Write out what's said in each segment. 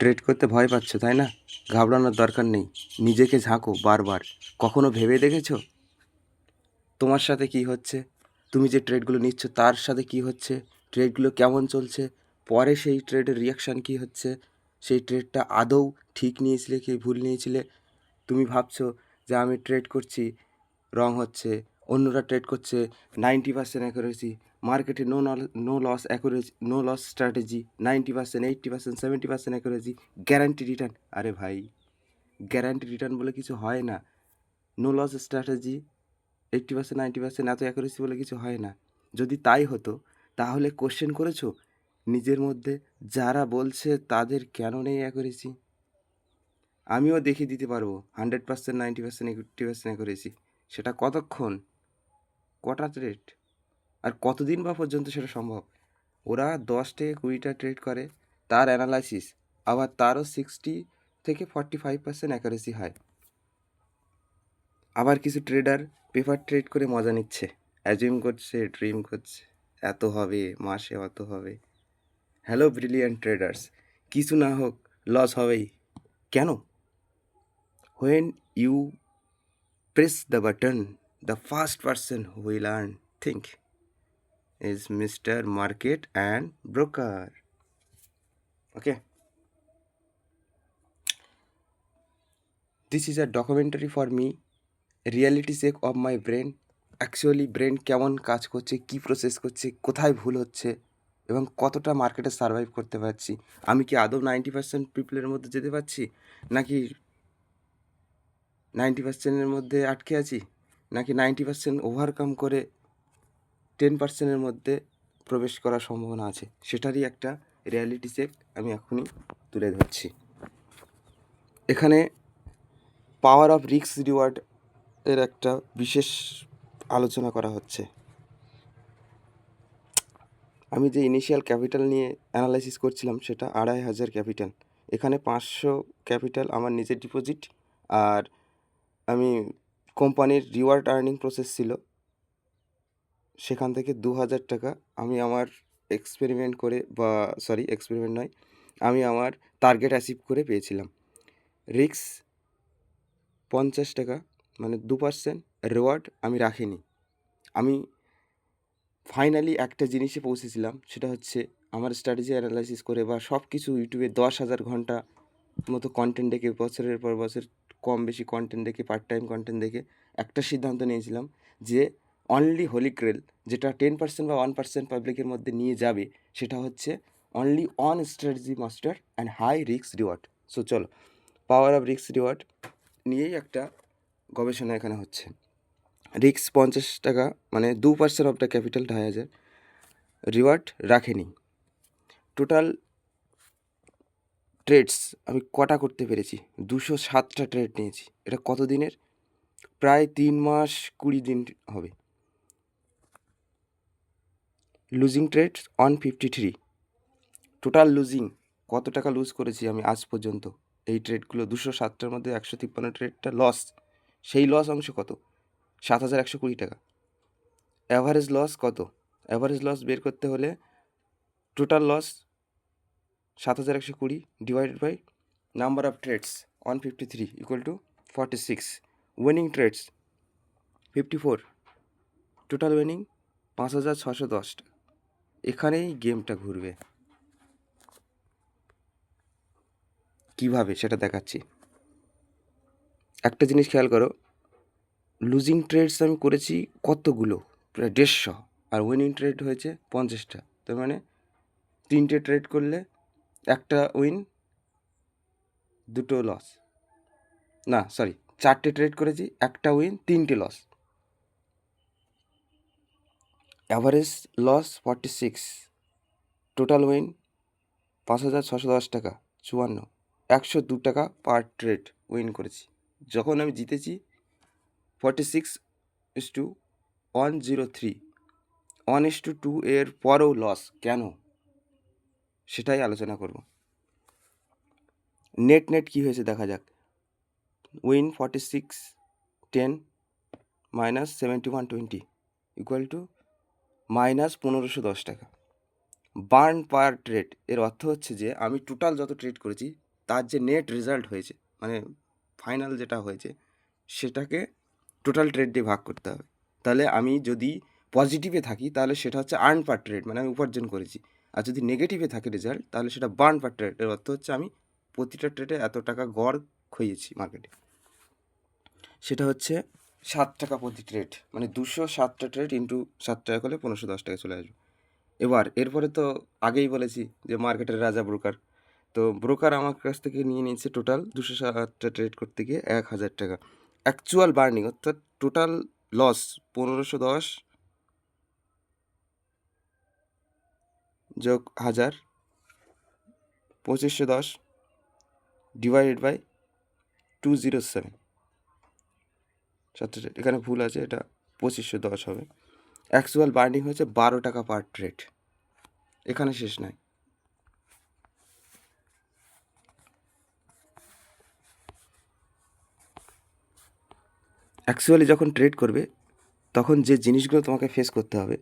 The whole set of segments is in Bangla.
ট্রেড করতে ভয় পাচ্ছ, তাই না? ঘাবড়ানোর দরকার নেই। নিজেকে ঝাঁকো বারবার। কখনো ভেবে দেখেছ? তোমার সাথে কি হচ্ছে? তুমি যে ট্রেডগুলো নিচ্ছ, তার সাথে কি হচ্ছে? ট্রেডগুলো কেমন চলছে? পরে সেই ট্রেডের রিয়াকশান কি হচ্ছে? সেই ট্রেডটা আদৌ ঠিক নিয়েছিলে কি ভুল নিয়েছিলে? তুমি ভাবছ যে আমি ট্রেড করছি, রং হচ্ছে অন্যরা ট্রেড করছে নাইনটি পার্সেন্ট অ্যাকুরেসি মার্কেটে no no loss accuracy no loss strategy ninety percent eighty percent seventy percent accuracy guarantee return আরে ভাই গ্যারান্টি রিটার্ন বলে কিছু হয় না। No loss strategy eighty percent ninety percent এত অ্যাকুরেসি বলে কিছু হয় না। যদি তাই হতো, তাহলে কোশ্চেন করেছ? নিজের মধ্যে যারা বলছে তাদের কেন নেই অ্যাকুরেসি আমিও দেখিয়ে দিতে পারব hundred percent ninety percent eighty percent accuracy সেটা কতক্ষণ? কটা ট্রেড আর কতদিন বা পর্যন্ত সেটা সম্ভব? ওরা দশ থেকে কুড়িটা ট্রেড করে। তার অ্যানালাইসিস আবার তারও সিক্সটি থেকে ফর্টি ফাইভ পার্সেন্ট অ্যাকারেসি হয়। আবার কিছু ট্রেডার পেপার ট্রেড করে মজা নিচ্ছে। অ্যাজিউম করছে ড্রিম করছে। এত হবে, মাসে অত হবে। হ্যালো ব্রিলিয়ান্ট ট্রেডার্স কিছু না হোক লস হবেই। কেন? When you press the button the first person will earn think is Mr. Market and Broker. Okay. This is a documentary for me. Reality check of my brain actually brain কেমন কাজ করছে, কি প্রসেস করছে, কোথায় ভুল হচ্ছে, এবং কতটা মার্কেটে সার্ভাইভ করতে পারছি আমি কি আদৌ নাইনটি পার্সেন্ট পিপলের মধ্যে যেতে পারছি নাকি নাইনটি পার্সেন্টের মধ্যে আটকে আছি নাকি নাইনটি পার্সেন্ট ওভারকাম করে টেন পার্সেন্টের মধ্যে প্রবেশ করার সম্ভাবনা আছে, সেটারই একটা রিয়ালিটি চেক আমি এখনই তুলে ধরছি। এখানে পাওয়ার অফ রিক্স রিওয়ার্ড এর একটা বিশেষ আলোচনা করা হচ্ছে। আমি যে ইনিশিয়াল ক্যাপিটাল নিয়ে অ্যানালাইসিস করছিলাম, সেটা আড়াই হাজার ক্যাপিটাল এখানে পাঁচশো ক্যাপিটাল আমার নিজের ডিপোজিট আর আমি কোম্পানির রিওয়ার্ড আর্নিং প্রসেস ছিল। সেখান থেকে দু হাজার টাকা আমি আমার এক্সপেরিমেন্ট করে বা সরি এক্সপেরিমেন্ট নয়, আমি আমার টার্গেট অ্যাচিভ করে পেয়েছিলাম। রিক্স পঞ্চাশ টাকা মানে দু পার্সেন্ট রেওয়ার্ড আমি রাখিনি। আমি ফাইনালি একটা জিনিসে পৌঁছেছিলাম, সেটা হচ্ছে আমার স্ট্র্যাটেজি অ্যানালাইসিস করে বা সব কিছু ইউটিউবে দশ হাজার ঘণ্টা মতো কন্টেন্ট দেখে বছরের পর বছর কম বেশি কন্টেন্ট দেখে পার্ট টাইম কন্টেন্ট দেখে, একটা সিদ্ধান্ত নিয়েছিলাম যে অনলি হোলি ক্রেল যেটা টেন পার্সেন্ট বা ওয়ান পার্সেন্ট পাবলিকের মধ্যে নিয়ে যাবে, সেটা হচ্ছে only one strategy master and high রিক্স রিওয়ার্ড সো চলো পাওয়ার অফ রিক্স রিওয়ার্ড নিয়েই একটা গবেষণা এখানে হচ্ছে। রিক্স পঞ্চাশ টাকা মানে দু পার্সেন্ট অফ দ্য ক্যাপিটাল ঢাই হাজার রিওয়ার্ড রাখেনি। টোটাল ট্রেডস আমি কটা করতে পেরেছি? দুশো সাতটা ট্রেড নিয়েছি। এটা কত দিনের প্রায় তিন মাস কুড়ি দিন হবে। Losing trade one fifty three total losing কত টাকা লুজ করেছি আমি আজ পর্যন্ত? এই ট্রেডগুলো দুশো সাতটার মধ্যে একশো তিপ্পান্ন ট্রেডটা লস সেই লস অংশ কত? সাত হাজার একশো কুড়ি টাকা। অ্যাভারেজ লস কত? অ্যাভারেজ লস বের করতে হলে টোটাল লস সাত হাজার একশো কুড়ি divided by number of trades one fifty three equal to forty six winning trades fifty four total winning পাঁচ হাজার ছশো দশটা এখানেই গেমটা ঘুরবে। কীভাবে সেটা দেখাচ্ছি? একটা জিনিস খেয়াল করো লুজিং ট্রেডস আমি করেছি কতগুলো? প্রায় দেড়শো। আর উইনিং ট্রেড হয়েছে পঞ্চাশটা। তার মানে তিনটে ট্রেড করলে একটা উইন দুটো লস না সরি চারটে ট্রেড করেছি, একটা উইন তিনটে loss average loss forty six total win পাঁচ হাজার ছশো দশ টাকা, চুয়ান্ন, একশো দু টাকা পার ট্রেড উইন করেছি। যখন আমি জিতেছি forty six is to one zero three one is to two two পরেও লস কেন? সেটাই আলোচনা করব। নেট নেট কী হয়েছে দেখা যাক। Win forty six ten minus seventy one twenty equal to minus পনেরোশো দশ টাকা। বার্ন পার ট্রেড এর অর্থ হচ্ছে যে, আমি টোটাল যত ট্রেড করেছি, তার যে নেট রেজাল্ট হয়েছে মানে ফাইনাল যেটা হয়েছে, সেটাকে টোটাল ট্রেড দিয়ে ভাগ করতে হবে। তাহলে আমি যদি পজিটিভে থাকি, তাহলে সেটা হচ্ছে আর্ন পার ট্রেড মানে আমি উপার্জন করেছি। আর যদি নেগেটিভে থাকে রেজাল্ট তাহলে সেটা বার্ন পার ট্রেড এর অর্থ হচ্ছে আমি প্রতিটা ট্রেডে এত টাকা গড় খইয়েছি মার্কেটে সেটা হচ্ছে সাত টাকা প্রতি ট্রেড মানে দুশো সাতটা ট্রেড ইন্টু সাত টাকা করলে পনেরোশো দশ টাকা চলে আসবে। এবার, এরপরে তো আগেই বলেছি যে মার্কেটের রাজা ব্রোকার তো ব্রোকার আমার কাছ থেকে নিয়ে নিয়েছে টোটাল দুশো সাতটা ট্রেড করতে গিয়ে এক হাজার টাকা। অ্যাকচুয়াল বার্নিং অর্থাৎ টোটাল লস পনেরোশো দশ যোগ হাজার পঁচিশশো দশ divided by two zero seven trade এখানে ভুল আছে, এটা পঁচিশশো দশ হবে। অ্যাকচুয়াল বার্নিং হয়েছে বারো টাকা পার ট্রেড এখানে শেষ নাই। অ্যাকচুয়ালি যখন ট্রেড করবে, তখন যে জিনিসগুলো তোমাকে ফেস করতে হবে,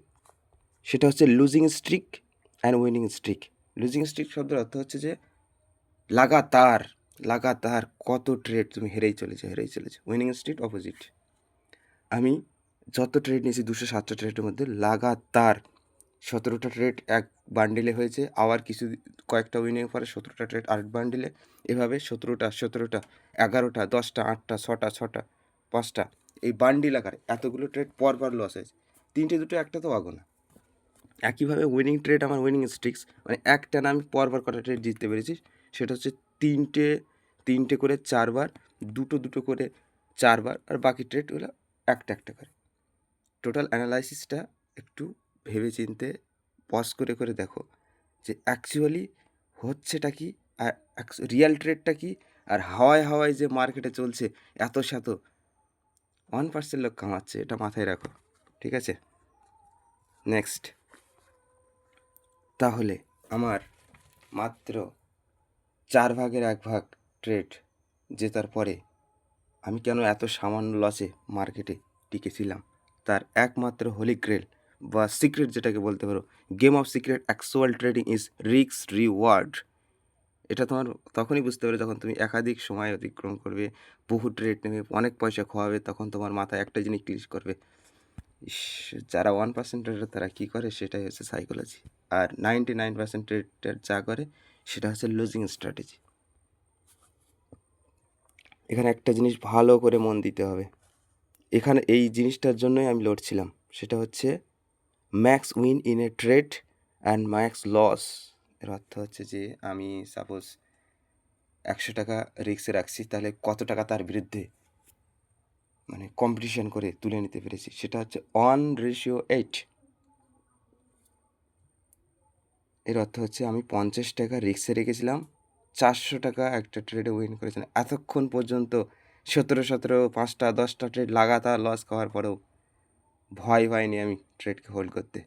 সেটা হচ্ছে losing streak and winning streak losing streak শব্দের অর্থ হচ্ছে যে, লাগাতার লাগাতার কত ট্রেড তুমি হেরেই চলেছো হেরেই চলেছো। উইনিং স্ট্রিক অপোজিট আমি যত ট্রেড নিয়েছি, দুশো সাতটা ট্রেডের মধ্যে লাগাতার সতেরোটা ট্রেড এক বান্ডিলে হয়েছে, আবার কিছু কয়েকটা উইনের পরে সতেরোটা ট্রেড আরেক বান্ডিলে এভাবে সতেরোটা সতেরোটা, এগারোটা, দশটা, আটটা, ছটা ছটা, পাঁচটা, এই বান্ডিল আকারে এতগুলো ট্রেড পরপর লস হয়েছে। তিনটে, দুটো, একটা তো আগো না একইভাবে উইনিং ট্রেড আমার উইনিং স্ট্রিক্স মানে একটা না আমি পরপর কটা ট্রেড জিততে পেরেছি, সেটা হচ্ছে তিনটে তিনটে করে চারবার, দুটো দুটো করে চারবার, আর বাকি ট্রেডগুলো একটা একটা করে। টোটাল অ্যানালাইসিসটা একটু ভেবে চিনতে পজ করে করে দেখো যে অ্যাকচুয়ালি হচ্ছেটা কি, আর রিয়েল ট্রেডটা কি, আর হাওয়ায় হাওয়ায় যে মার্কেটে চলছে এত শত ওয়ান পার্সেন্ট লোক কামাচ্ছে, এটা মাথায় রাখো, ঠিক আছে? নেক্সট তাহলে আমার মাত্র চার ভাগের এক ভাগ ট্রেড জেতার পরে আমি কেন এত সামান্য লসে মার্কেটে টিকেছিলাম? তার একমাত্র হোলি গ্রেল বা সিক্রেট যেটাকে বলতে পারো game of secret actual trading is রিক্স রিওয়ার্ড এটা তোমার তখনই বুঝতে পারবে যখন তুমি একাধিক সময় অতিক্রম করবে, বহু ট্রেড নেবে, অনেক পয়সা খোয়াবে, তখন তোমার মাথায় একটা জিনিস ক্লিক করবে। যারা ওয়ান পার্সেন্ট তারা কী করে? সেটাই হচ্ছে সাইকোলজি আর নাইনটি নাইন পার্সেন্ট ট্রেডার যা করে, সেটা হচ্ছে লুজিং স্ট্র্যাটেজি এখানে একটা জিনিস ভালো করে মন দিতে হবে। এখানে এই জিনিসটার জন্যই আমি লড়ছিলাম। সেটা হচ্ছে max win in a trade and max loss এর অর্থ হচ্ছে যে আমি সাপোজ একশো টাকা রিক্সে রাখছি, তাহলে কত টাকা তার বিরুদ্ধে মানে কম্পিটিশন করে তুলে নিতে পেরেছি। সেটা হচ্ছে ওয়ান রেশিও এইট এর অর্থ হচ্ছে আমি পঞ্চাশ টাকা রিক্সে রেখেছিলাম, চারশো টাকা একটা ট্রেডে উইন করেছিলাম। এতক্ষণ পর্যন্ত সতেরো সতেরো, পাঁচটা, দশটা ট্রেড লাগাতার লস খাওয়ার পরেও ভয় পাইনি আমি ট্রেডকে হোল্ড করতে।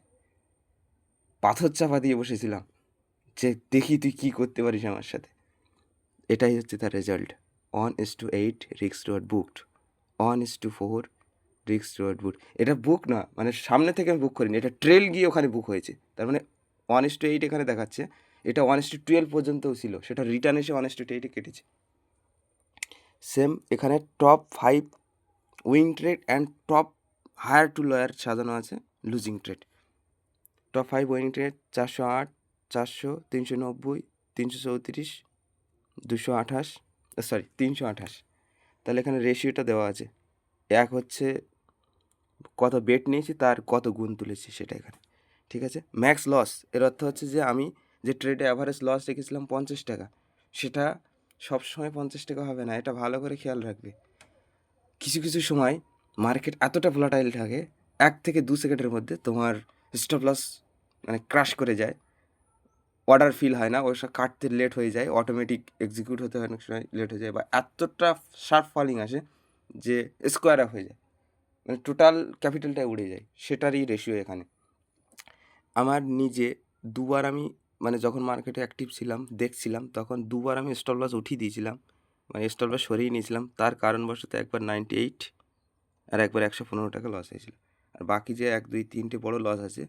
পাথর চাপা দিয়ে বসেছিলাম যে দেখি তুই কী করতে পারিস আমার সাথে। এটাই হচ্ছে তার result one is two eight রিক্স toward booked one is two four রিক্স টুয়ার্ড বুক এটা বুক না মানে সামনে থেকে আমি বুক করিনি, এটা ট্রেল গিয়ে ওখানে বুক হয়েছে। তার মানে ওয়ান ইস টু এইট এখানে দেখাচ্ছে। এটা ওয়ান ইস টু টুয়েলভ পর্যন্তও ছিল। সেটা রিটার্ন এসে ওয়ান ইস টু এইটে কেটেছে। সেম এখানে top five win trade and top higher to lower সাজানো আছে losing trade top five win trade চারশো আট, চারশো, তিনশো নব্বই, তিনশো চৌত্রিশ, দুশো আঠাশ সরি তিনশো আঠাশ। তাহলে এখানে রেশিওটা দেওয়া আছে। এক হচ্ছে কত বেট নিয়েছি, তার কত গুণ তুলেছি, সেটা এখানে। ঠিক আছে? ম্যাক্স লস এর অর্থ হচ্ছে যে আমি যে ট্রেডে অ্যাভারেজ লস রেখেছিলাম পঞ্চাশ টাকা, সেটা সবসময় পঞ্চাশ টাকা হবে না, এটা ভালো করে খেয়াল রাখবে। কিছু কিছু সময় মার্কেট এতটা ভোলাটাইল থাকে, এক থেকে দু সেকেন্ডের মধ্যে তোমার স্টপ লস মানে ক্রাশ করে যায়। অর্ডার ফিল হয় না ওইসব কাটতে লেট হয়ে যায় অটোমেটিক এক্সিকিউট হতে হয়, অনেক সময় লেট হয়ে যায় বা এতটা শার্প ফলিং আসে যে স্কোয়ার আপ হয়ে যায়। মানে টোটাল ক্যাপিটালটা উড়ে যায়, সেটারই রেশিও এখানে। আমার নিজে দুবার আমি মানে যখন মার্কেটে অ্যাক্টিভ ছিলাম, দেখছিলাম, তখন দুবার আমি স্টল লস উঠিয়ে দিয়েছিলাম। মানে স্টল লস সরিয়ে নিয়েছিলাম। তার কারণবশত একবার নাইনটি এইট আর একবার একশো পনেরো টাকা লস হয়েছিল। আর বাকি যে এক, দুই, তিনটে বড় লস আছে,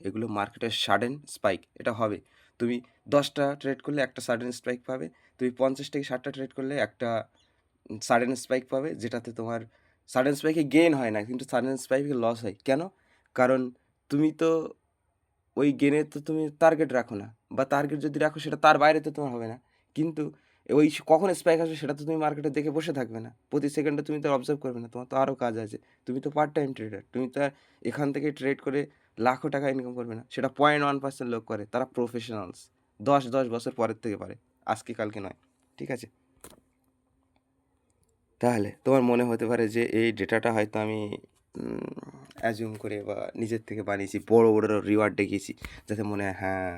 এগুলো মার্কেটের সাডেন স্পাইক এটা হবে। তুমি দশটা ট্রেড করলে একটা সাডেন স্পাইক পাবে, তুমি পঞ্চাশ থেকে ষাটটা ট্রেড করলে একটা সাডেন স্পাইক পাবে, যেটাতে তোমার সাডেন স্পাইকে গেইন হয় না, কিন্তু সাডেন স্পাইকে লস হয়। কেন? কারণ তুমি তো ওই গেনে তো তুমি টার্গেট রাখো না। বা টার্গেট যদি রাখো, সেটা তার বাইরে তো তোমার হবে না। কিন্তু ওই কখন স্পাইক আসবে, সেটা তো তুমি মার্কেটে দেখে বসে থাকবে না। প্রতি সেকেন্ডে তুমি তো অবজার্ভ করবে না। তোমার তো আরও কাজ আছে। তুমি তো পার্ট টাইম ট্রেডার তুমি তো আর এখান থেকে ট্রেড করে লাখো টাকা ইনকাম করবে না। সেটা পয়েন্ট ওয়ান পার্সেন্ট লোক করে। তারা প্রফেশনালস দশ দশ বছর পরের থেকে পারে। আজকে, কালকে নয়। ঠিক আছে? তাহলে তোমার মনে হতে পারে যে, এই ডেটাটা হয়তো আমি অ্যাজিউম করে বা নিজের থেকে বানিয়েছি, বড় বড় রিওয়ার্ড দেখিয়েছি, যাতে মনে হয় হ্যাঁ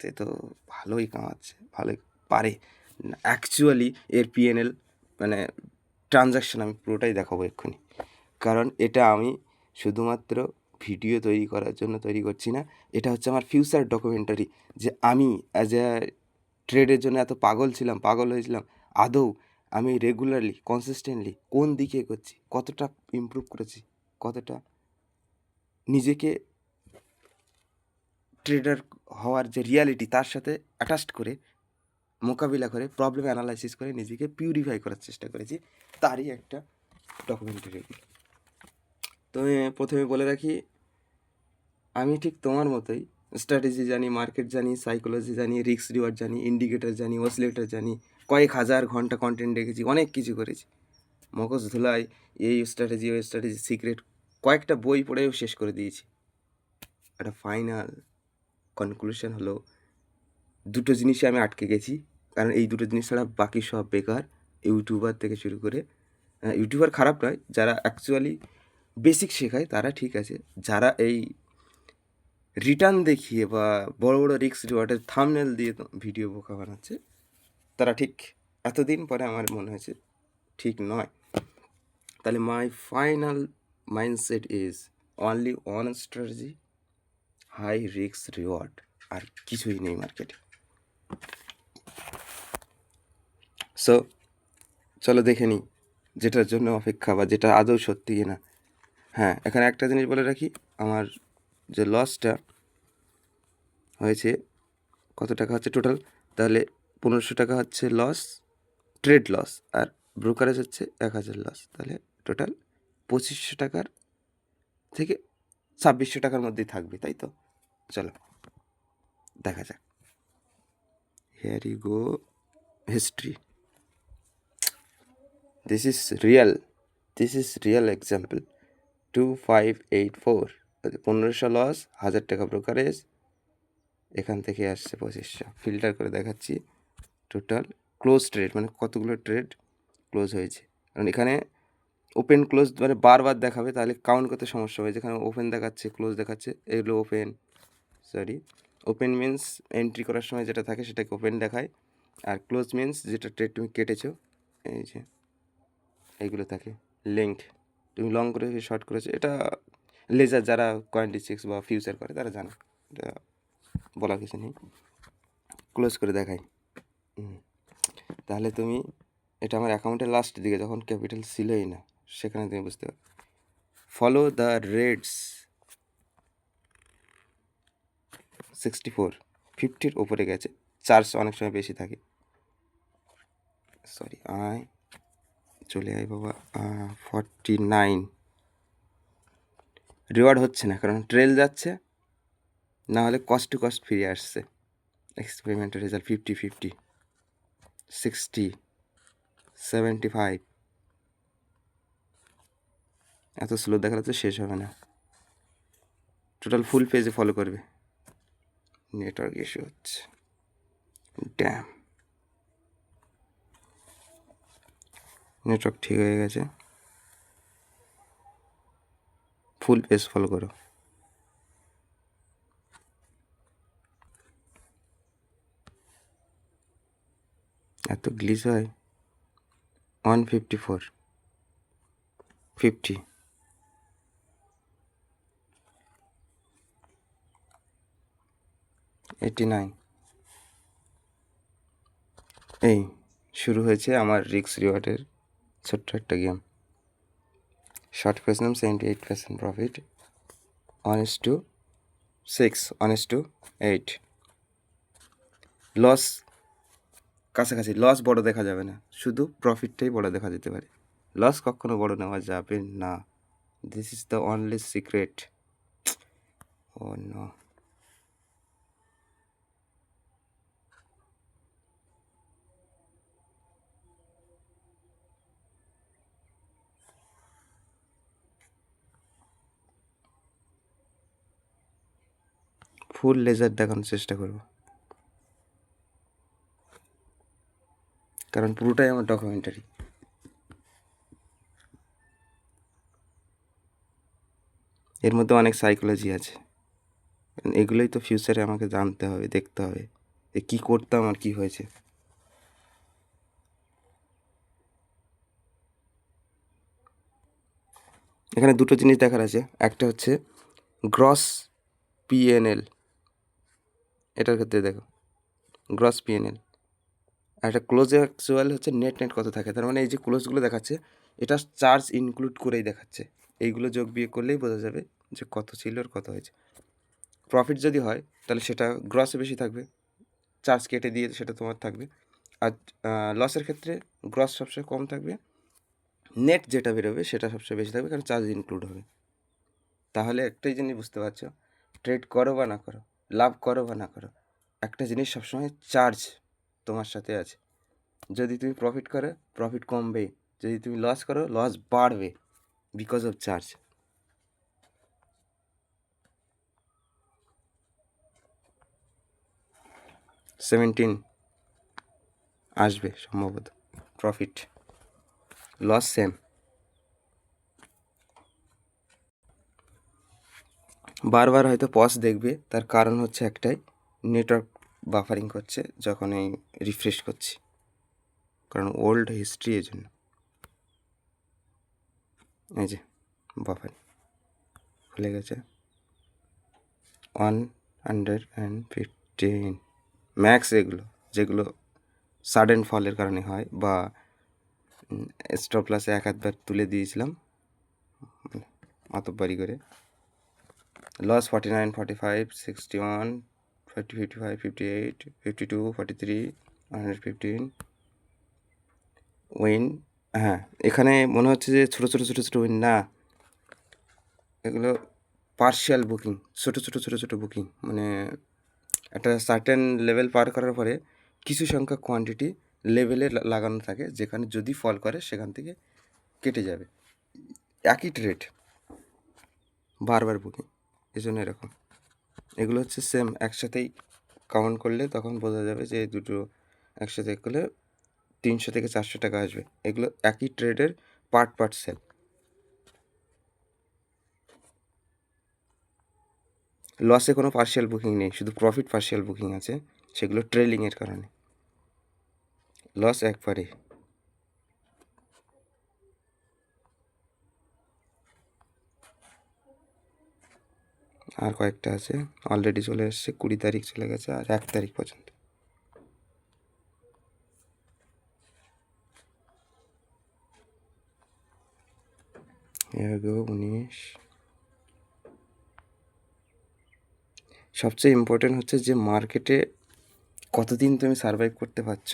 তে তো ভালোই কামাচ্ছে, ভালোই পারে। অ্যাকচুয়ালি এর পিএনএল মানে ট্রানজাকশন আমি পুরোটাই দেখাবো এক্ষুনি। কারণ এটা আমি শুধুমাত্র ভিডিও তৈরি করার জন্য তৈরি করছি না, এটা হচ্ছে আমার ফিউচার ডকুমেন্টারি যে আমি অ্যাজ এ ট্রেডের জন্য এত পাগল ছিলাম, পাগল হয়েছিলাম, আদৌ আমি রেগুলারলি কনসিস্টেন্টলি কোন দিকে এগোচ্ছি, কতটা ইমপ্রুভ করেছি, কতটা নিজেকে ট্রেডার হওয়ার যে রিয়ালিটি তার সাথে অ্যাটাচড করে, মোকাবিলা করে প্রবলেম অ্যানালাইসিস করে নিজেকে পিউরিফাই করার চেষ্টা করেছি তারই একটা ডকুমেন্টারি তো প্রথমে বলে রাখি, আমি ঠিক তোমার মতোই স্ট্র্যাটেজি জানি মার্কেট জানি সাইকোলজি জানি রিস্ক রিওয়ার্ড জানি ইন্ডিকেটার জানি অসিলেটর জানি, কয়েক হাজার ঘণ্টা কন্টেন্ট রেখেছি অনেক কিছু করেছি। মগজ ধুলাই, এই স্ট্র্যাটেজি ওই স্ট্র্যাটেজি সিক্রেট কয়েকটা বই পড়েও শেষ করে দিয়েছি। একটা ফাইনাল কনক্লুশন হলো, দুটো জিনিসে আমি আটকে গেছি। কারণ এই দুটো জিনিস ছাড়া বাকি সব বেকার। ইউটিউবার থেকে শুরু করে ইউটিউবার খারাপ নয়, যারা অ্যাকচুয়ালি বেসিক শেখায় তারা ঠিক আছে। যারা এই রিটার্ন দেখিয়ে বা বড় বড় রিক্স রিওয়ার্ডের থামনেল দিয়ে ভিডিও বোকা বানাচ্ছে, তারা ঠিক এতদিন পরে আমার মনে হয়েছে, ঠিক নয়। তাহলে my final mindset is only one strategy high রিক্স রিওয়ার্ড আর কিছুই নেই মার্কেটে সো চলো দেখে নিই যেটার জন্য অপেক্ষা বা যেটা আদৌ সত্যি কিনা। হ্যাঁ এখানে একটা জিনিস বলে রাখি। আমার যে লসটা হয়েছে, কত টাকা হচ্ছে টোটাল তাহলে পনেরোশো টাকা হচ্ছে লস ট্রেড লস আর ব্রোকারেজ হচ্ছে এক হাজার লস তাহলে টোটাল পঁচিশশো টাকার থেকে ছাব্বিশশো টাকার মধ্যেই থাকবে, তাই তো? চলো, দেখা যাক। Here you go history this is real this is real example two five eight four পনেরোশো লস হাজার টাকা ব্রোকারেজ এখান থেকে আসছে পঁচিশশো। ফিল্টার করে দেখাচ্ছি টোটাল ক্লোজ ট্রেড মানে কতগুলো ট্রেড ক্লোজ হয়েছে। কারণ এখানে ওপেন ক্লোজ মানে বারবার দেখাবে, তাহলে কাউন্ট করতে সমস্যা হবে যেখানে ওপেন দেখাচ্ছে ক্লোজ দেখাচ্ছে, এগুলো open sorry open means entry করার সময় যেটা থাকে সেটাকে ওপেন দেখায় আর ক্লোজ মিন্স যেটা ট্রেড তুমি কেটেছো, এই যে এইগুলো থাকে লিঙ্ক তুমি লং করে শর্ট করেছ, এটা লেজার যারা কোয়ান্টি সিক্স বা ফিউচার করে, তারা জানে, এটা বলা কিছু নেই ক্লোজ করে দেখাই। তাহলে তুমি, এটা আমার অ্যাকাউন্টের লাস্ট দিকে, যখন ক্যাপিটাল ছিলই না সেখানে তুমি বুঝতে পারবে। Follow the reds sixty four ফিফটির ওপরে গেছে। চার্জ অনেক সময় বেশি থাকে। সরি আয় চলে আয় বাবা। ফর্টি নাইন রিওয়ার্ড হচ্ছে না, কারণ ট্রেল যাচ্ছে না হলে কস্ট টু কস্ট ফিরে আসছে। এক্সপেরিমেন্টের result fifty fifty sixty seventy five এত স্লো দেখালে তো শেষ হবে না। টোটাল ফুল পেজে ফলো করবে। নেটওয়ার্ক ইস্যু হচ্ছে। ড্যাম নেটওয়ার্ক ঠিক হয়ে গেছে। ফুল পেজ ফলো করো। এত গ্লিচ হয়। One fifty four fifty eighty nine এই, শুরু হয়েছে আমার রিক্স রিওয়ার্ডের ছোট্ট একটা গেম শর্ট পেয়েছিলাম seventy eight percent profit one two six one two eight loss কাছাকাছি লস বড় দেখা যাবে না। শুধু প্রফিটটাই বড় দেখা যেতে পারে। লস কখনো বড় নেওয়া যাবে না। This is the only secret oh no full ledger দেখানোর চেষ্টা করব। কারণ পুরোটাই আমার ডকুমেন্টারি এর মধ্যে অনেক সাইকোলজি আছে। এগুলোই তো ফিউচারে আমাকে জানতে হবে, দেখতে হবে যে কী করতাম আর কী হয়েছে। এখানে দুটো জিনিস দেখার আছে। একটা হচ্ছে গ্রস পিএনএল এটার ক্ষেত্রে দেখো গ্রস পিএনএল আর একটা ক্লোজ অ্যাকচুয়াল হচ্ছে নেট নেট কত থাকে, তার মানে এই যে ক্লোজগুলো দেখাচ্ছে, এটা চার্জ ইনক্লুড করেই দেখাচ্ছে। এইগুলো যোগ বিয়ে করলেই বোঝা যাবে যে কত ছিল আর কত হয়েছে। প্রফিট যদি হয়, তাহলে সেটা গ্রসে বেশি থাকবে চার্জ কেটে দিয়ে সেটা তোমার থাকবে। আর লসের ক্ষেত্রে গ্রস সবসময় কম থাকবে নেট যেটা বেরোবে সেটা সবচেয়ে বেশি থাকবে, কারণ চার্জ ইনক্লুড হবে। তাহলে একটাই জিনিস বুঝতে পারছ ট্রেড করো বা না করো। লাভ করো বা না করো, একটা জিনিস সবসময় চার্জ তোমার সাথে আছে। যদি তুমি প্রফিট করো প্রফিট কমবে যদি তুমি লস করো লস বাড়বে বিকজ অফ চার্জ সেভেন্টিন আসবে সম্ভবত প্রফিট লস সেম বারবার হয়তো পজ দেখবে, তার কারণ হচ্ছে একটাই নেটওয়ার্ক বাফারিং করছে, যখন এই রিফ্রেশ করছি। কারণ ওল্ড হিস্ট্রি এই জন্য। এই যে বাফারিং খুলে গেছে। One hundred and fifteen max এগুলো, যেগুলো সাডেন ফলের কারণে হয়, বা স্টপ প্লাসে এক হাতবার তুলে দিয়েছিলাম। মাতব্বারি করে। Loss forty nine forty five sixty one fifty fifty five fifty eight fifty two forty three hundred fifteen win হ্যাঁ এখানে মনে হচ্ছে যে ছোটো ছোটো ছোটো ছোটো উইন না। এগুলো পার্শিয়াল বুকিং ছোটো ছোটো ছোটো ছোটো বুকিং মানে একটা সার্টেন লেভেল পার করার পরে কিছু সংখ্যক কোয়ান্টিটি লেভেলে লাগানো থাকে, যেখানে যদি ফল করে সেখান থেকে কেটে যাবে। একই ট্রেড বারবার বুকিং এই জন্য এরকম। এগুলো হচ্ছে সেম একসাথেই কাউন্ট করলে তখন বোঝা যাবে যে দুটো একসাথে করলে তিনশো থেকে চারশো টাকা আসবে। এগুলো একই ট্রেডের পার্ট পার্ট সেল লসে কোনো পার্শিয়াল বুকিং নেই, শুধু প্রফিট পার্শিয়াল বুকিং আছে, সেগুলো ট্রেলিংয়ের কারণে। লস একবারে আর কয়েকটা আছে। অলরেডি চলে এসছে, কুড়ি তারিখ চলে গেছে, আর এক তারিখ পর্যন্ত। উনিশ। সবচেয়ে ইম্পর্টেন্ট হচ্ছে যে মার্কেটে কতদিন তুমি সার্ভাইভ করতে পারছ।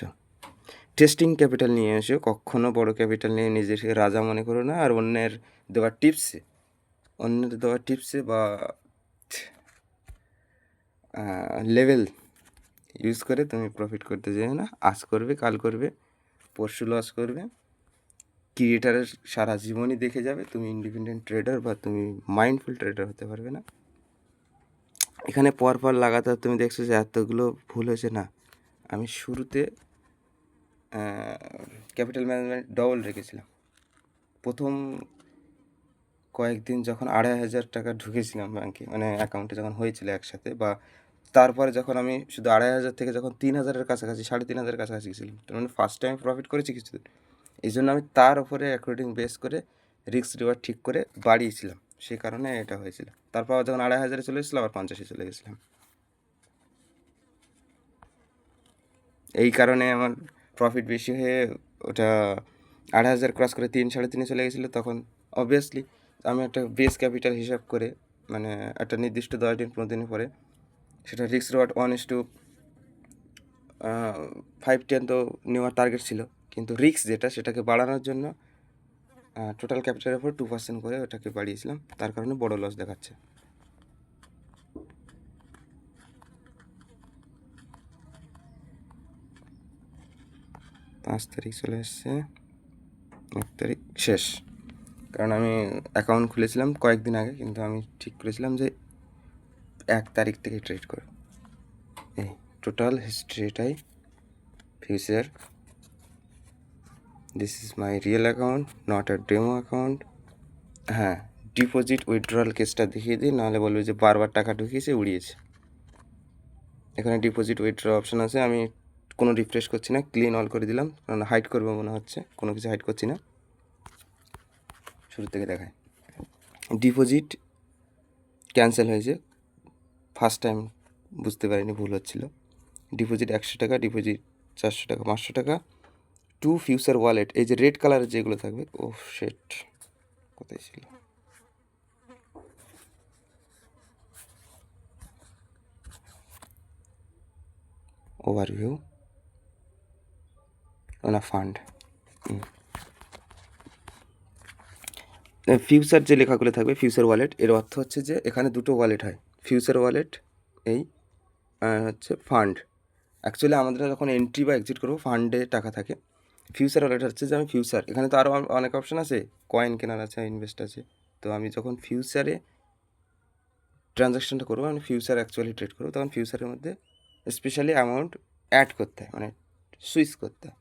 টেস্টিং ক্যাপিটাল নিয়ে এসো, কখনো বড় ক্যাপিটাল নিয়ে নিজেকে রাজা মনে করো না, আর অন্যের দেওয়া টিপসে অন্যের দেওয়া টিপসে বা লেভেল ইউজ করে তুমি প্রফিট করতে যেও না। আজ করবে, কাল করবে, পরশু লস করবে। ক্রিয়েটারের সারা জীবনই দেখে যাবে, তুমি ইন্ডিপেন্ডেন্ট ট্রেডার বা তুমি মাইন্ডফুল ট্রেডার হতে পারবে না। এখানে পর পর লাগাতার তুমি দেখছ যে এতগুলো ভুল হয়েছে। না, আমি শুরুতে ক্যাপিটাল ম্যানেজমেন্ট ডবল রেখেছিলাম। প্রথম কয়েকদিন যখন আড়াই হাজার টাকা ঢুকেছিলাম ব্যাংকে মানে অ্যাকাউন্টে যখন হয়েছিল একসাথে বা তারপরে যখন আমি শুধু আড়াই হাজার থেকে যখন তিন হাজারের কাছাকাছি, সাড়ে তিন হাজারের কাছাকাছি গেছিলাম, তার মানে ফার্স্ট টাইম প্রফিট করেছি কিছুদিন। এই জন্য আমি তার ওপরে অ্যাকর্ডিং বেস করে রিস্ক রিওয়ার্ড ঠিক করে বাড়িয়েছিলাম। সেই কারণে এটা হয়েছিল। তারপর যখন আড়াই হাজারে চলে এসেছিলাম, আবার পঞ্চাশে চলে গেছিলাম। এই কারণে আমার প্রফিট বেশি হয়ে ওটা আড়াই হাজার ক্রস করে তিন, সাড়ে তিনে চলে গেছিল তখন। অবভিয়াসলি আমি একটা বেস ক্যাপিটাল হিসাব করে মানে একটা নির্দিষ্ট দশ দিন, পনেরো দিনের পরে সেটা রিক্স reward one is two five ten তো নেওয়ার টার্গেট ছিল। কিন্তু রিক্স যেটা, সেটাকে বাড়ানোর জন্য টোটাল ক্যাপিটালের উপর টু পার্সেন্ট করে ওটাকে বাড়িয়েছিলাম। তার কারণে বড় লস দেখাচ্ছে। পাঁচ তারিখ চলে এসছে। এক তারিখ শেষ। কারণ আমি অ্যাকাউন্ট খুলেছিলাম কয়েকদিন আগে, কিন্তু আমি ঠিক করেছিলাম যে এক তারিখ থেকে ট্রেড করব এই total হিস্ট্রিটাই future this is my real account not a demo account হ্যাঁ ডিপোজিট উইথড্রয়াল কেসটা দেখিয়ে দিই, নাহলে বলবে যে বারবার টাকা ঢুকিয়েছে, উড়িয়েছে। এখানে ডিপোজিট উইথড্র অপশন আছে, আমি কোনো রিফ্রেশ করছি না ক্লিন অল করে দিলাম, কারণ হাইড করব মনে হচ্ছে, কোনো কিছু হাইড করছি না। শুরু থেকে দেখায় ডিপোজিট ক্যান্সেল হয়েছে। ফার্স্ট টাইম বুঝতে পারিনি, ভুল হচ্ছিল। ডিপোজিট একশো টাকা ডিপোজিট চারশো টাকা, পাঁচশো টাকা। টু ফিউচার ওয়ালেট এই যে রেড কালারের যেগুলো থাকবে ও শেট কোথায় ছিল? ওভারভিউ না ফান্ড ফিউচার যে লেখাগুলো থাকবে ফিউচার ওয়ালেট এর অর্থ হচ্ছে যে এখানে দুটো ওয়ালেট হয়। ফিউচার ওয়ালেট এই, আর হচ্ছে ফান্ড অ্যাকচুয়ালি আমাদের যখন এন্ট্রি বা এক্সিট করব ফান্ডে টাকা থাকে। ফিউচার ওয়ালেট হচ্ছে যে আমি ফিউচার এখানে তো আরও অনেক অপশান আছে। কয়েন কেনার আছে ইনভেস্ট আছে। তো আমি যখন ফিউচারে ট্রানজ্যাকশনটা করব, আমি ফিউচার অ্যাকচুয়ালি ট্রেড করব, তখন ফিউচারের মধ্যে স্পেশালি অ্যামাউন্ট অ্যাড করতে হয় মানে সুইচ করতে হয়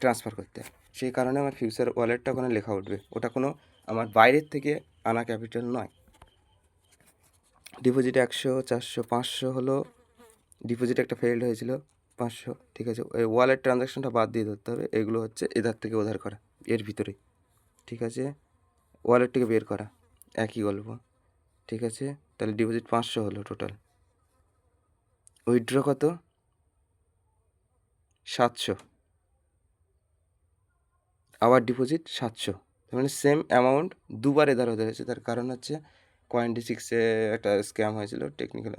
ট্রান্সফার করতে হয়। সেই কারণে আমার ফিউচার ওয়ালেটটা ওখানে লেখা উঠবে। ওটা কোনো আমার বাইরের থেকে আনা ক্যাপিটাল নয়। ডিপোজিট একশো, চারশো, পাঁচশো হলো ডিপোজিট একটা ফেল্ড হয়েছিল, পাঁচশো, ঠিক আছে? ওই ওয়ালেট ট্রানজ্যাকশনটা বাদ দিয়ে ধরতে হবে, এগুলো হচ্ছে এধার থেকে ওধার করা, এর ভিতরে, ঠিক আছে? ওয়ালেট থেকে বের করা, একই গল্প, ঠিক আছে? তাহলে ডিপোজিট পাঁচশো হলো টোটাল উইথড্র কত? সাতশো, আবার ডিপোজিট সাতশো মানে সেম অ্যামাউন্ট দুবার এধার হতে হয়েছে, তার কারণ হচ্ছে কয়েন্টি সিক্সে একটা স্ক্যাম হয়েছিল টেকনিক্যাল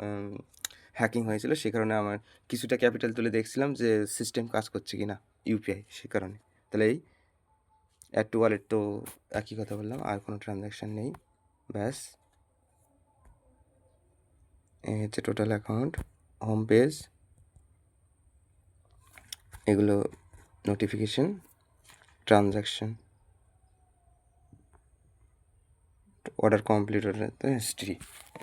হ্যাকিং হয়েছিল, সে কারণে আমার কিছুটা ক্যাপিটাল তুলে দেখছিলাম যে সিস্টেম কাজ করছে কি না ইউপিআই সে কারণে। তাহলে এই অ্যাড টু ওয়ালেট তো একই কথা বললাম, আর কোনো ট্রানজ্যাকশান নেই, ব্যাস। হচ্ছে টোটাল অ্যাকাউন্ট হোম পেজ এগুলো notification transaction order complete order তো হিস্ট্রি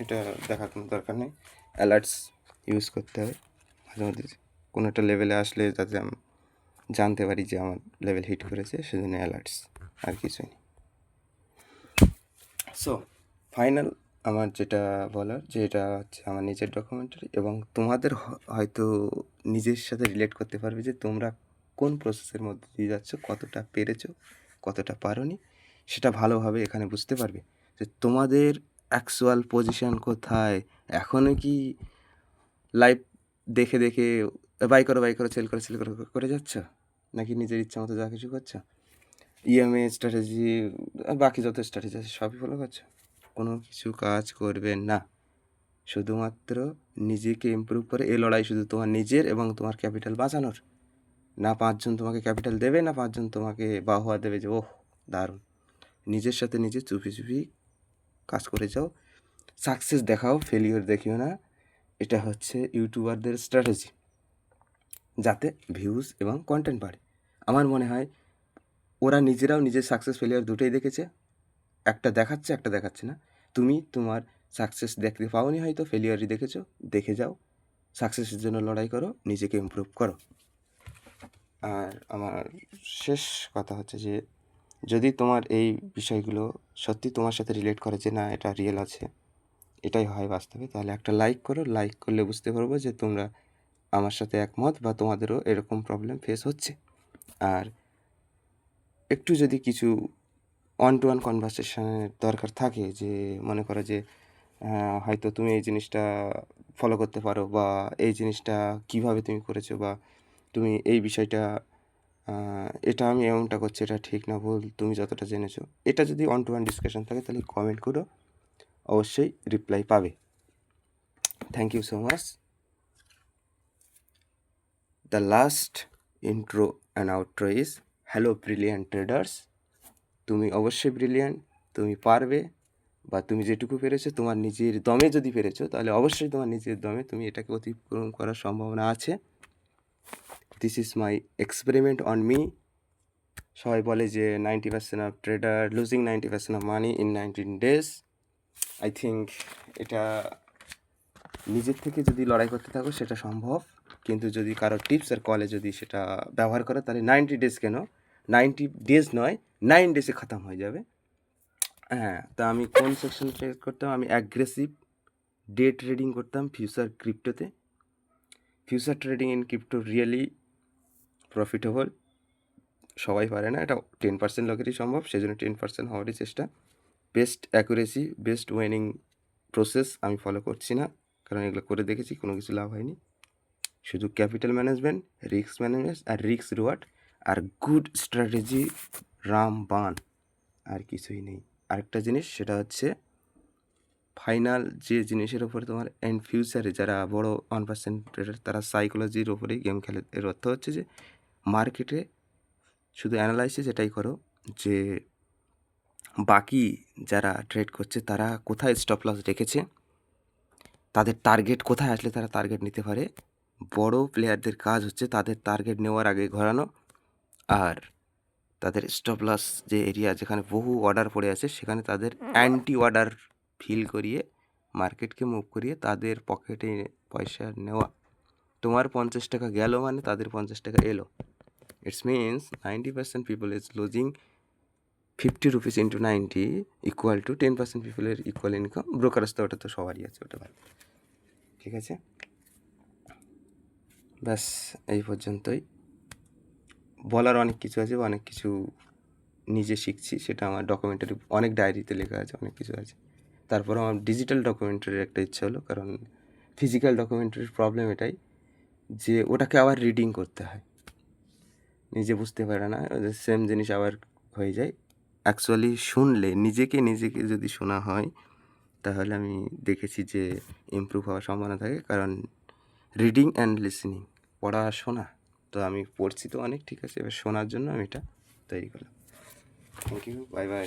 এটা দেখার কোনো দরকার নেই। অ্যালার্টস ইউজ করতে হবে। মাঝে মধ্যে কোনো একটা লেভেলে আসলে যাতে আমি জানতে পারি যে আমার লেভেল হিট করেছে, সেজন্য অ্যালার্টস আর কিছুই নেই। সো ফাইনাল আমার যেটা বলার, যে এটা হচ্ছে আমার নিজের ডকুমেন্টারি এবং তোমাদের হয়তো নিজের সাথে রিলেট করতে পারবে যে তোমরা কোন প্রসেসের মধ্যে দিয়ে যাচ্ছ, কতটা পেরেছ, কতটা পারোনি, সেটা ভালোভাবে এখানে বুঝতে পারবে। যে তোমাদের অ্যাকচুয়াল পজিশন কোথায়? এখনও কি লাইভ দেখে দেখে বাই করো বাই করো সেল করো সেল করো করে যাচ্ছ? নাকি নিজের ইচ্ছা মতো যা কিছু করছ? ইএমএ স্ট্র্যাটেজি বাকি যত স্ট্র্যাটেজি আছে সবই ফলো করছ? কোনো কিছু কাজ করবে না। শুধুমাত্র নিজেকে ইমপ্রুভ করে এই লড়াই শুধু তোমার নিজের এবং তোমার ক্যাপিটাল বাঁচানোর। না পাঁচজন তোমাকে ক্যাপিটাল দেবে, না পাঁচজন তোমাকে বাহবা দেবে যে, ওহ, দারুণ। নিজের সাথে নিজে চুপি চুপি কাজ করে যাও। সাকসেস দেখাও ফেলিওর দেখিও না। এটা হচ্ছে ইউটিউবারদের স্ট্র্যাটেজি যাতে ভিউজ এবং কন্টেন্ট বাড়ে। আমার মনে হয়, ওরা নিজেরাও নিজের সাকসেস ফেলিওর দুটোই দেখেছে। একটা দেখাচ্ছে একটা দেখাচ্ছে না। তুমি তোমার সাকসেস দেখতে পাওনি হয়তো ফেলিওরই দেখেছ, দেখে যাও। সাকসেসের জন্য লড়াই করো, নিজেকে ইমপ্রুভ করো। আর আমার শেষ কথা হচ্ছে যে যদি তোমার এই বিষয়গুলো সত্যি তোমার সাথে রিলেট করে যে না, এটা রিয়েল আছে, এটাই হয় বাস্তবে, তাহলে একটা লাইক করো। লাইক করলে বুঝতে পারব যে তোমরা আমার সাথে একমত বা তোমাদেরও এরকম প্রবলেম ফেস হচ্ছে। আর একটু যদি কিছু ওয়ান টু ওয়ান কনভারসেশনের দরকার থাকে যে মনে করো যে হয়তো তুমি এই জিনিসটা ফলো করতে পারো বা এই জিনিসটা কীভাবে তুমি করেছ বা তুমি এই বিষয়টা এটা আমি এমনটা করছি, এটা ঠিক না, ভুল, তুমি যতটা জেনেছো। এটা যদি ওয়ান টু ওয়ান ডিসকাশন থাকে, তাহলে কমেন্ট করো, অবশ্যই রিপ্লাই পাবে। Thank you so much the last intro and outro is hello brilliant traders তুমি অবশ্যই ব্রিলিয়ান্ট তুমি পারবে, বা তুমি যেটুকু পেরেছ, তোমার নিজের দমে যদি পেরেছ, তাহলে অবশ্যই তোমার নিজের দমে তুমি এটাকে অতিক্রম করার সম্ভাবনা আছে। This is my experiment on me সবাই বলে যে ninety percent of trader losing ninety percent of money in nineteen days I think এটা নিজের থেকে যদি লড়াই করতে থাকো সেটা সম্ভব। কিন্তু যদি কারও টিপস আর কলে যদি সেটা ব্যবহার করো, তাহলে নাইনটি ডেজ কেন? নাইনটি ডেজ নয় নাইন ডেজে খতম হয়ে যাবে। হ্যাঁ তা আমি কোন সেকশন ট্রেড করতাম? আমি অ্যাগ্রেসিভ ডে ট্রেডিং করতাম future ক্রিপ্টোতে future trading in crypto really profitable সবাই পারে না। এটা টেন পার্সেন্ট লোকেরই সম্ভব সেই জন্য টেন পার্সেন্ট হওয়ারই চেষ্টা। Best accuracy best winning process আমি ফলো করছি না, কারণ এগুলো করে দেখেছি, কোনো কিছু লাভ হয়নি। শুধু ক্যাপিটাল ম্যানেজমেন্ট রিস্ক ম্যানেজমেন্ট আর রিস্ক রিওয়ার্ড আর গুড স্ট্র্যাটেজি রাম বান, আর কিছুই নেই। আরেকটা জিনিস, সেটা হচ্ছে ফাইনাল যে জিনিসের ওপরে তোমার এন্ড ফিউচারে যারা বড় ওয়ান পার্সেন্ট তারা সাইকোলজির ওপরেই গেম খেলে, এর অর্থ হচ্ছে যে মার্কেটে শুধু অ্যানালাইসিস এটাই করো যে বাকি যারা ট্রেড করছে তারা কোথায় স্টপ লস রেখেছে, তাদের টার্গেট কোথায় আসলে তারা টার্গেট নিতে পারে, বড় প্লেয়ারদের কাজ হচ্ছে তাদের টার্গেট নেওয়ার আগে ঘোরানো আর তাদের স্টপ লস যে এরিয়া যেখানে বহু অর্ডার পড়ে আছে সেখানে তাদের অ্যান্টি অর্ডার ফিল করিয়ে মার্কেটকে মুভ করিয়ে তাদের পকেটে পয়সা নেওয়া। তোমার পঞ্চাশ টাকা গেল মানে তাদের পঞ্চাশ টাকা এলো। Means ninety percent people is losing fifty rupees into ninety equal to ten percent পিপলের equal income brokerage তো ওটা তো সবারই আছে, ওটা ভালো। ঠিক আছে? ব্যাস, এই পর্যন্তই। বলার অনেক কিছু আছে, অনেক কিছু নিজে শিখছি, সেটা আমার ডকুমেন্টারি অনেক ডায়েরিতে লেখা আছে, অনেক কিছু আছে। তারপর আমার ডিজিটাল ডকুমেন্টারির একটা ইচ্ছা হলো, কারণ ফিজিক্যাল ডকুমেন্টারির প্রবলেম এটাই যে ওটাকে আবার রিডিং করতে হয়। নিজে বুঝতে পারে না সেম জিনিস আবার হয়ে যায়। অ্যাকচুয়ালি শুনলে, নিজেকে নিজেকে যদি শোনা হয়, তাহলে আমি দেখেছি যে ইম্প্রুভ হওয়ার সম্ভাবনা থাকে, কারণ রিডিং অ্যান্ড লিসনিং পড়া শোনা। তো আমি পড়ছি তো অনেক, ঠিক আছে? এবার শোনার জন্য আমি এটা তৈরি করলাম। Thank you bye bye